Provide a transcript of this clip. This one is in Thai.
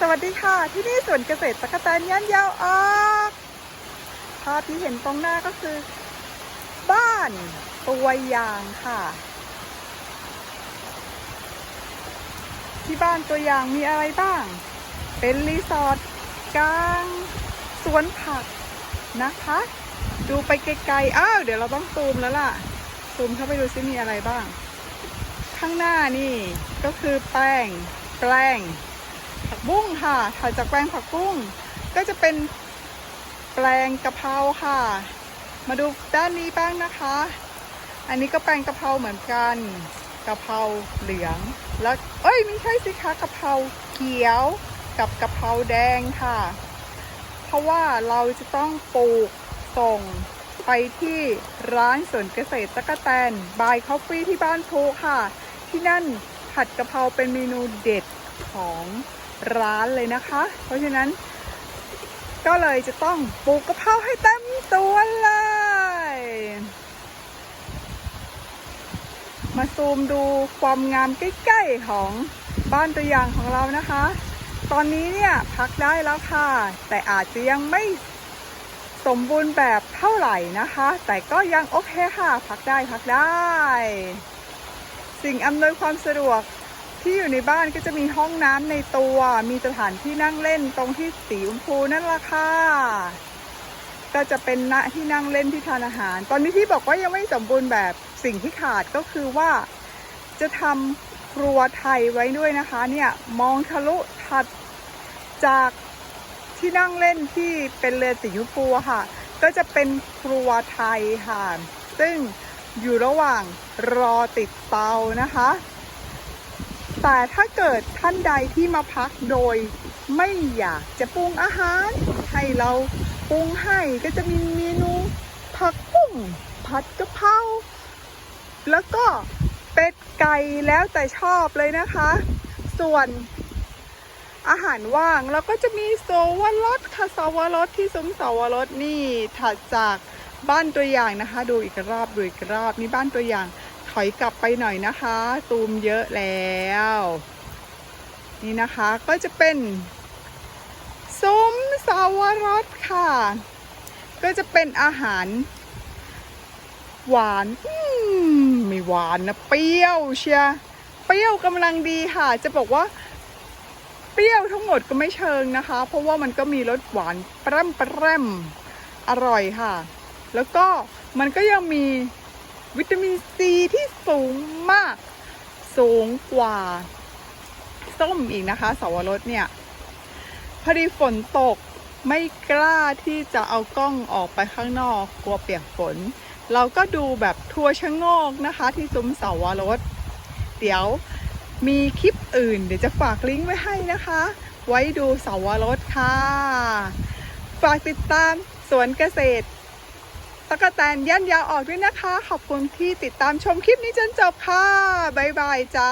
สวัสดีค่ะ ที่นี่สวนเกษตรตะกะแตนย่านยาวออกภาพที่เห็นตรงหน้าก็คือ บ้านตัวอย่างค่ะ ที่บ้านตัวอย่างมีอะไรบ้าง เป็นรีสอร์ทกลางสวนผักนะคะ ดูไปไกลๆอ้าวเดี๋ยวเราต้องซูมแล้วล่ะ ซูมเข้าไปดูซิมีอะไรบ้าง ข้างหน้านี่ก็คือแป้งแปลง ผักบุ้งค่ะถัดจากแปลงผักบุ้งก็จะเป็นแปลงกะเพราค่ะ มาดูด้านนี้บ้างนะคะ อันนี้ก็แปลงกะเพราเหมือนกันกะเพราเหลืองแล้วเอ้ยไม่ใช่สิคะกะเพราเขียวกับกะเพราแดงค่ะ เพราะว่าเราจะต้องปลูกส่งไปที่ร้านสวนเกษตรตะกะแตนบายคอฟฟี่ที่บ้านโพค่ะ ที่นั่นผัดกะเพราเป็นเมนูเด็ดของ ร้านเลยนะคะ เพราะฉะนั้น ก็เลยจะต้องปลูกกะเพราให้เต็มตัวเลย มาซูมดูความงามใกล้ๆของบ้านตัวอย่างของเรานะคะ ตอนนี้เนี่ยพักได้แล้วค่ะ แต่อาจจะยังไม่สมบูรณ์แบบเท่าไหร่นะคะ แต่ก็ยังโอเคค่ะ พักได้พักได้ สิ่งอำนวยความสะดวก ที่อยู่ในบ้านก็จะมีห้องน้ำในตัว มีสถานที่นั่งเล่นตรงที่สีชมพูนั่นละค่ะก็จะเป็นณที่นั่งเล่นที่ทานอาหาร ตอนนี้ที่บอกว่ายังไม่สมบูรณ์แบบสิ่งที่ขาดก็คือว่า จะทำครัวไทยไว้ด้วยนะคะ เนี่ยมองทะลุถัดจากที่นั่งเล่นที่เป็นเรือสีชมพูค่ะ ก็จะเป็นครัวไทยค่ะ ซึ่งอยู่ระหว่างรอติดเตานะคะ แต่ถ้าเกิดท่านใดที่มาพักโดย ไม่อยากจะปรุงอาหาร ให้เราปรุงให้ก็จะมีเมนูผักบุ้งผัดกะเพราแล้วก็เป็ดไก่แล้วแต่ชอบเลยนะคะ ส่วนอาหารว่างเราก็จะมีโซวรสค่ะโซวรสที่ซุ้มโซวรสนี่ถัดจากบ้านตัวอย่างนะคะ ดูอีกรอบดูอีกรอบนี่บ้านตัวอย่าง อยกลับไปหน่อยนะคะ ตูมเยอะแล้ว นี่นะคะก็จะเป็นซุ้มสาวรสค่ะ ก็จะเป็นอาหาร หวานอืมไม่หวานนะเปรี้ยวเชียเปรี้ยวกำลังดีค่ะ จะบอกว่า เปรี้ยวทั้งหมดก็ไม่เชิงนะคะ เพราะว่ามันก็มีรสหวานแปร่มแปร่มอร่อยค่ะ แล้วก็มันก็ยังมี วิตามินซีที่สูงมาก สูงกว่า ส้มอีกนะคะสวรสเนี่ยพอดีฝนตกไม่กล้าที่จะเอากล้องออกไปข้างนอก กลัวเปียกฝน เราก็ดูแบบทัวร์ชะโงกนะคะ ที่ซุ้มเสาวรส เดี๋ยวมีคลิปอื่น เดี๋ยวจะฝากลิงก์ไว้ให้นะคะ ไว้ดูเสาวรสค่ะ ฝากติดตามสวนเกษตร ตะกะแตนย่านยาวออกด้วยนะคะ ขอบคุณที่ติดตามชมคลิปนี้จนจบค่ะ บ๊ายบายจ้า